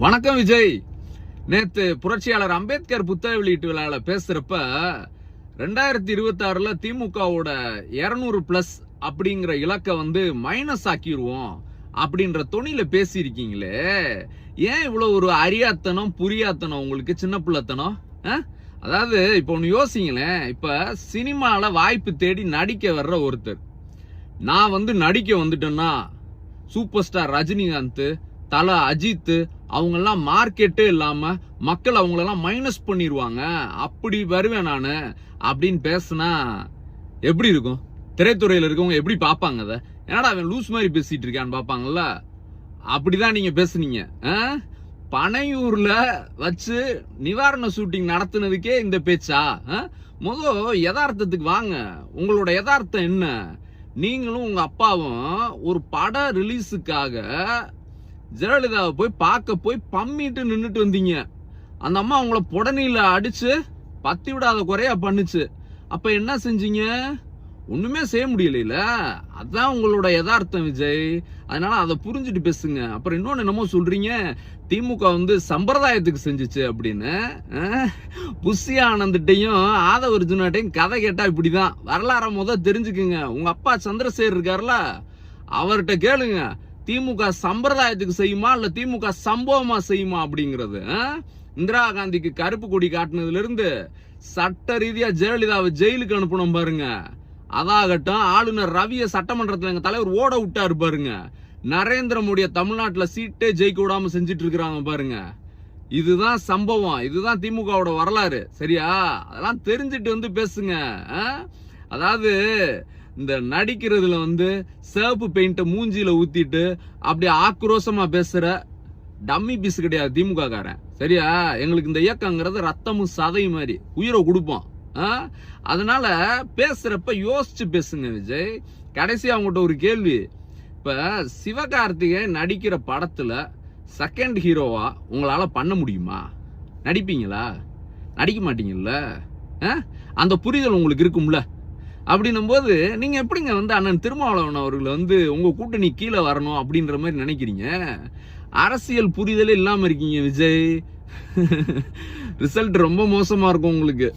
வணக்கம் விஜய். நேத்து புரட்சியாளர் அம்பேத்கர் புத்தக வெளியீட்டு விழாவில் பேசுறப்ப ரெண்டாயிரத்தி இருபத்தி ஆறுல திமுகவோட இருநூறு பிளஸ் அப்படிங்கிற இலக்கை வந்து மைனஸ் ஆக்கிடுவோம் அப்படின்ற தொனில பேசியிருக்கீங்களே. ஏன் இவ்வளோ ஒரு அறியாத்தனம் புரியாத்தனம் உங்களுக்கு சின்ன பிள்ளைத்தனம்? ஆ? அதாவது இப்போ ஒன்று யோசிங்களேன். இப்போ சினிமாவில் வாய்ப்பு தேடி நடிக்க வர்ற ஒருத்தர். நான் வந்து நடிக்க வந்துட்டேன்னா சூப்பர் ஸ்டார் ரஜினிகாந்த் தலை அஜித் அவங்கெல்லாம் மார்க்கெட்டே இல்லாம மக்கள் அவங்களெல்லாம் மைனஸ் பண்ணிடுவாங்க அப்படி வருவேன் நான் அப்படின்னு பேசுனா எப்படி இருக்கும்? திரைத்துறையில் இருக்கவங்க எப்படி பார்ப்பாங்க அதை? என்னடா அவன் லூஸ் மாதிரி பேசிட்டு இருக்கான்னு பார்ப்பாங்கல்ல? அப்படிதான் நீங்க பேசுனீங்க ஆ? பனையூர்ல வச்சு நிவாரண ஷூட்டிங் நடத்துனதுக்கே இந்த பேச்சா ஆ? முத யதார்த்தத்துக்கு வாங்க. உங்களோட யதார்த்தம் என்ன? நீங்களும் உங்க அப்பாவும் ஒரு பட ரிலீஸுக்காக ஜெயலலிதாவை போய் பார்க்க போய் பம்மிட்டு நின்றுட்டு வந்தீங்க. அந்த அம்மா அவங்கள புடனையில் அடித்து பத்தி விடாத குறையா பண்ணுச்சு. அப்போ என்ன செஞ்சீங்க? ஒன்றுமே செய்ய முடியலையில. அதான் உங்களோட யதார்த்தம் விஜய். அதனால அதை புரிஞ்சுட்டு பேசுங்க. அப்புறம் இன்னொன்று என்னமோ சொல்றீங்க? திமுக வந்து சம்பிரதாயத்துக்கு செஞ்சுச்சு அப்படின்னு. அஹ், புஷி ஆனந்திட்டையும் ஆதவ அர்ஜுனாட்டையும் கதை இப்படி தான் வரலாற முத தெரிஞ்சுக்குங்க. உங்கள் அப்பா சந்திரசேகர் இருக்கார்ல அவர்கிட்ட கேளுங்க. திமுக சம்பிரதாயத்துக்கு செய்யுமா இல்ல திமுக சம்பவமா செய்யுமா அப்படிங்கிறது ஆ? இந்திரா காந்திக்கு கருப்பு கொடி காட்டினதுல இருந்து சட்ட ரீதியா ஜெயலலிதாவை ஜெயிலுக்கு அனுப்பணும் பாருங்க. அதாகட்டும் ஆளுநர் ரவிய சட்டமன்றத்துல எங்க தலைவர் ஓட விட்டாரு பாருங்க. நரேந்திர மோடிய தமிழ்நாட்டுல சீட்டே ஜெயிக்க விடாம செஞ்சுட்டு இருக்கிறாங்க பாருங்க. இதுதான் சம்பவம். இதுதான் திமுகவோட வரலாறு. சரியா? அதெல்லாம் தெரிஞ்சுட்டு வந்து பேசுங்க ஆ? அதாவது இந்த நடிக்கிறதுல வந்து சிவப்பு பெயிண்ட்டை மூஞ்சியில் ஊற்றிட்டு அப்படியே ஆக்ரோஷமாக பேசுகிற டம்மி பீஸ் கிடையாது திமுக காரன் சரியா? எங்களுக்கு இந்த இயக்கங்கிறது ரத்தமும் சதையும் மாதிரி. உயிரை கொடுப்போம். ஆ? அதனால பேசுறப்ப யோசிச்சு பேசுங்க விஜய். கடைசி அவங்ககிட்ட ஒரு கேள்வி. இப்ப சிவகார்த்திகேயன் நடிக்கிற படத்துல செகண்ட் ஹீரோவா உங்களால பண்ண முடியுமா? நடிப்பீங்களா? நடிக்க மாட்டீங்கல்ல? ஆ? அந்த புரிதல் உங்களுக்கு இருக்கும்ல? அப்படின்னும் போது நீங்க எப்படிங்க வந்து அண்ணன் திருமாவளவன் அவர்கள் வந்து உங்க கூட்டணி கீழே வரணும் அப்படின்ற மாதிரி நினைக்கிறீங்க? அரசியல் புரிதலே இல்லாம இருக்கீங்க விஜய். ரிசல்ட் ரொம்ப மோசமா இருக்கும் உங்களுக்கு.